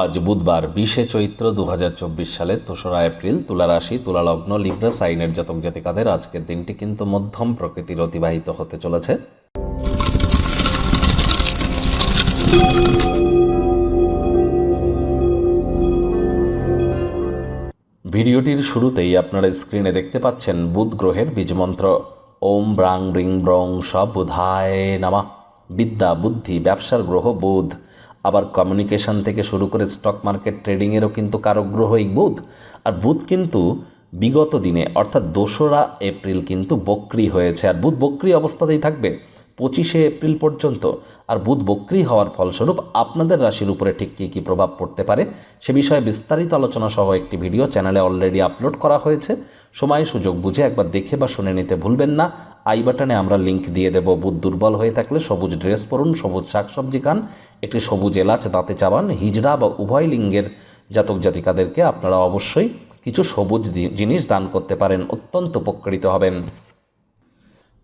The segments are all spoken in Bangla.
আজ বুধবার বিশে চৈত্র দু হাজার চব্বিশ সালের দোসরা এপ্রিল তুলা রাশি, তুলা লগ্ন লিব্রা সাইনের জাতক জাতিকাদের আজকের দিনটি কিন্তু মধ্যম প্রকৃতির অতিবাহিত হতে চলেছে। ভিডিওটির শুরুতেই আপনারা স্ক্রিনে দেখতে পাচ্ছেন বুধ গ্রহের বীজমন্ত্র ওম ব্রাং রিং ব্রং সব বুধায় নামা। বিদ্যা, বুদ্ধি, ব্যবসার গ্রহ, বুধ। আবার কমিউনিকেশন থেকে শুরু করে স্টক মার্কেট ট্রেডিংয়েরও কিন্তু কারক গ্রহ এই বুধ। আর বুধ কিন্তু বিগত দিনে, অর্থাৎ দোসরা এপ্রিল কিন্তু বক্রি হয়েছে। আর বুধ বক্রি অবস্থাতেই থাকবে পঁচিশে এপ্রিল পর্যন্ত। আর বুধ বক্রি হওয়ার ফলস্বরূপ আপনাদের রাশির উপরে ঠিক কী কী প্রভাব পড়তে পারে সে বিষয়ে বিস্তারিত আলোচনা সহ একটি ভিডিও চ্যানেলে অলরেডি আপলোড করা হয়েছে। সময় সুযোগ বুঝে একবার দেখে বা শুনে নিতে ভুলবেন না। আই বাটনে আমরা লিংক দিয়ে দেব। বুধ দুর্বল হয়ে থাকলে সবুজ ড্রেস পরুন, সবুজ শাকসবজি খান, একটি সবুজ এলাচ, দাঁতে চাবান হিজড়া বা উভয় লিঙ্গের জাতক জাতিকাদেরকে আপনারা অবশ্যই কিছু সবুজ জিনিস দান করতে পারেন, অত্যন্ত উপকৃত হবেন।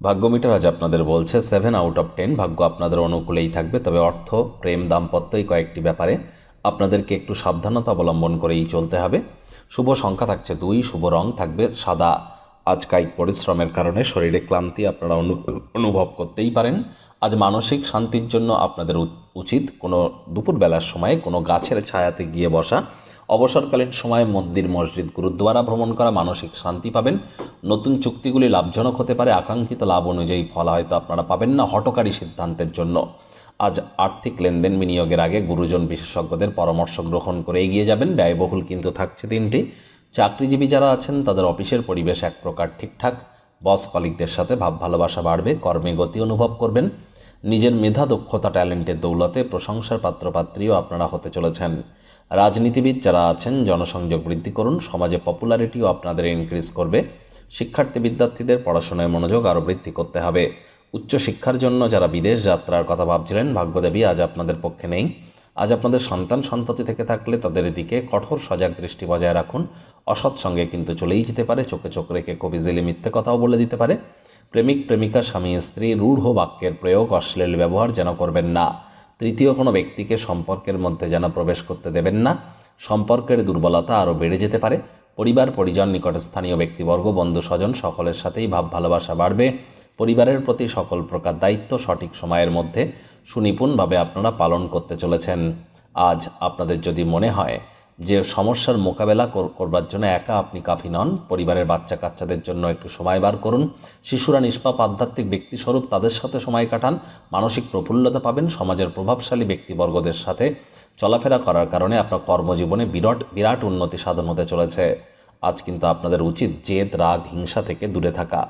ভাগ্যমিটার আজ আপনাদের বলছে সেভেন আউট অফ টেন ভাগ্য আপনাদের অনুকূলেই থাকবে, তবে অর্থ, প্রেম দাম্পত্য এই কয়েকটি ব্যাপারে আপনাদেরকে একটু সাবধানতা অবলম্বন করেই চলতে হবে। শুভ সংখ্যা থাকছে দুই, শুভ রং থাকবে সাদা। আজ কায়িক পরিশ্রমের কারণে শরীরে ক্লান্তি আপনারা অনু- অনুভব করতেই পারেন। আজ মানসিক শান্তির জন্য আপনাদের উচিত কোনো দুপুরবেলার সময়ে কোনো গাছের ছায়াতে গিয়ে বসা। অবসরকালীন সময়ে মন্দির, মসজিদ, গুরুদ্বারা ভ্রমণ করা মানসিক শান্তি পাবেন। নতুন চুক্তিগুলি লাভজনক হতে পারে। আকাঙ্ক্ষিত লাভ অনুযায়ী ফল হয়তো আপনারা পাবেন না হটকারী সিদ্ধান্তের জন্য। আজ আর্থিক লেনদেন বিনিয়োগের আগে গুরুজন বিশেষজ্ঞদের পরামর্শ গ্রহণ করে এগিয়ে যাবেন। ব্যয়বহুল কিন্তু থাকছে দিনটি। চাকরিজীবী যারা আছেন, তাদের অফিসের পরিবেশ এক প্রকার ঠিকঠাক। বস কলিকদের সাথে ভাব ভালোবাসা বাড়বে, কর্মে গতি অনুভব করবেন। নিজের মেধা, দক্ষতা, ট্যালেন্টের দৌলতে প্রশংসার পাত্রপাত্রীও আপনারা হতে চলেছেন। রাজনীতিবিদ যারা আছেন, জনসংযোগ বৃদ্ধি করুন, সমাজে পপুলারিটিও আপনাদের ইনক্রিজ করবে। শিক্ষার্থী বিদ্যার্থীদের পড়াশোনায় মনোযোগ আরও বৃদ্ধি করতে হবে। উচ্চশিক্ষার জন্য যারা বিদেশ যাত্রার কথা ভাবছিলেন, ভাগ্যদেবী আজ আপনাদের পক্ষে নেই। আজ আপনাদের সন্তান সন্ততি থেকে থাকলে তাদের দিকে কঠোর সজাগ দৃষ্টি বজায় রাখুন। অসৎ সঙ্গে কিন্তু চলেই যেতে পারে, চোখে চোখ রেখে কবি জেলি মিথ্যে কথাও বলে দিতে পারে। প্রেমিক, প্রেমিকা, স্বামী, স্ত্রী, রূঢ় বাক্যের প্রয়োগ অশ্লীল ব্যবহার যেন করবেন না। তৃতীয় কোনো ব্যক্তিকে সম্পর্কের মধ্যে যেন প্রবেশ করতে দেবেন না। সম্পর্কের দুর্বলতা আরও বেড়ে যেতে পারে। পরিবার, পরিজন, নিকটস্থানীয় ব্যক্তিবর্গ বন্ধু স্বজন সকলের সাথেই ভাব ভালোবাসা বাড়বে। পরিবারের প্রতি সকল প্রকার দায়িত্ব সঠিক সময়ের মধ্যে সুনিপুণভাবে আপনারা পালন করতে চলেছেন। আজ আপনাদের যদি মনে হয় যে সমস্যার মোকাবেলা করবার জন্য একা আপনি কাফি নন, পরিবারের বাচ্চা কাচ্চাদের জন্য একটু সময় বার করুন, শিশুরা নিষ্পাপ আধ্যাত্মিক ব্যক্তিস্বরূপ তাদের সাথে সময় কাটান, মানসিক প্রফুল্লতা পাবেন, সমাজের প্রভাবশালী ব্যক্তিবর্গদের সাথে চলাফেরা করার কারণে আপনার কর্মজীবনে বিরাট বিরাট উন্নতি সাধন হতে চলেছে। আজ কিন্তু আপনাদের উচিত জেদ, রাগ, হিংসা থেকে দূরে থাকা।